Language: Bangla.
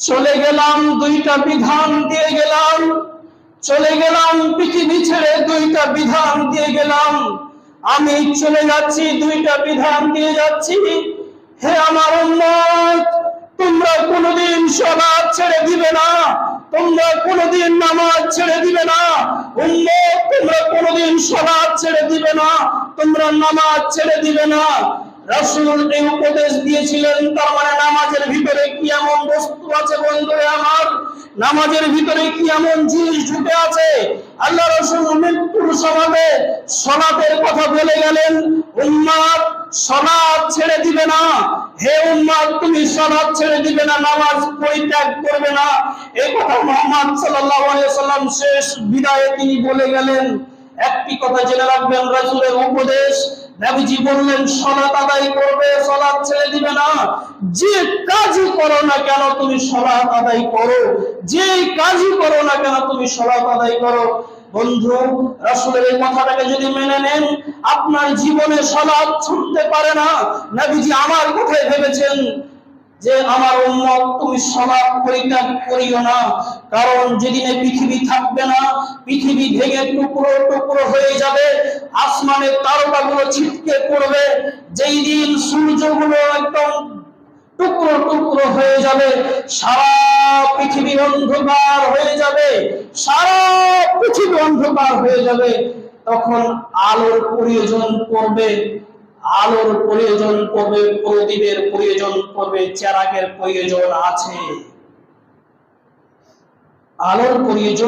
চলে গেলাম দুইটা বিধান দিয়ে গেলাম, চলে গেলাম পৃথিবী ছেড়ে দুইটা বিধান দিয়ে গেলাম, আমি চলে যাচ্ছি, দুইটা বিধান দিয়ে যাচ্ছি, হে আমার উম্মত, তোমরা কোনোদিন সলাৎ ছেড়ে দিবে তোমরা কোনোদিন নামাজ ছেড়ে দিবে না। উম্মত, তোমরা কোনোদিন সলাৎ ছেড়ে দিবে না। তোমরা নামাজ ছেড়ে দিবে না। উপদেশ দিয়েছিলেন, তার মানে নামাজের ভিতরে কি এমন বস্তু আছে বন্ধুরে আমার? নামাজের ভিতরে কি এমন জিনিস ঢুকে আছে? আল্লাহ রসুল মৃত্যুর সমাজে সলাতের কথা বলে গেলেন, উম্মাদ সলাৎ ছেড়ে দিবে না। হে উম্মাদ তুমি সলাৎ ছেড়ে দিবে না, নামাজ পরিত্যাগ করবে না। এই কথা মোহাম্মদ সাল্লাল্লাহু আলাইহি সাল্লাম শেষ বিদায়ে তিনি বলে গেলেন, একটি কথা জেনে রাখবেন রাসূলের উপদেশ, নবীজি বললেন সলাত আদায় করবে সলাত ছেড়ে দিবে না। যে কাজই করো না কেন তুমি সলাত আদায় করো? যে কাজই করো না কেন তুমি সলাত আদায় করো? বন্ধু, রাসূলের এই কথাটাকে যদি মেনে নেন, আপনার জীবনে সলাত ছুটতে পারে না। নবীজি আমার কথাই ভেবেছেন যে, আমার উম্মত, তুমি সলাপ পরিত্যাগ করিও না। কারণ যেদিনে পৃথিবী থাকবে না, পৃথিবী ভেঙে টুকরো টুকরো হয়ে যাবে আসমানের তারকাগুলো ছিটকে পড়বে। যেই দিন সূর্যগুলো একদম টুকরো টুকরো হয়ে যাবে, সারা পৃথিবী অন্ধকার হয়ে যাবে, সারা পৃথিবী অন্ধকার হয়ে যাবে, তখন আলোর প্রয়োজন পড়বে, আলোর প্রয়োজন পড়বে, প্রদীপের প্রয়োজন পড়বে, চেরাগের প্রয়োজন আছে। আলোর প্রয়োজন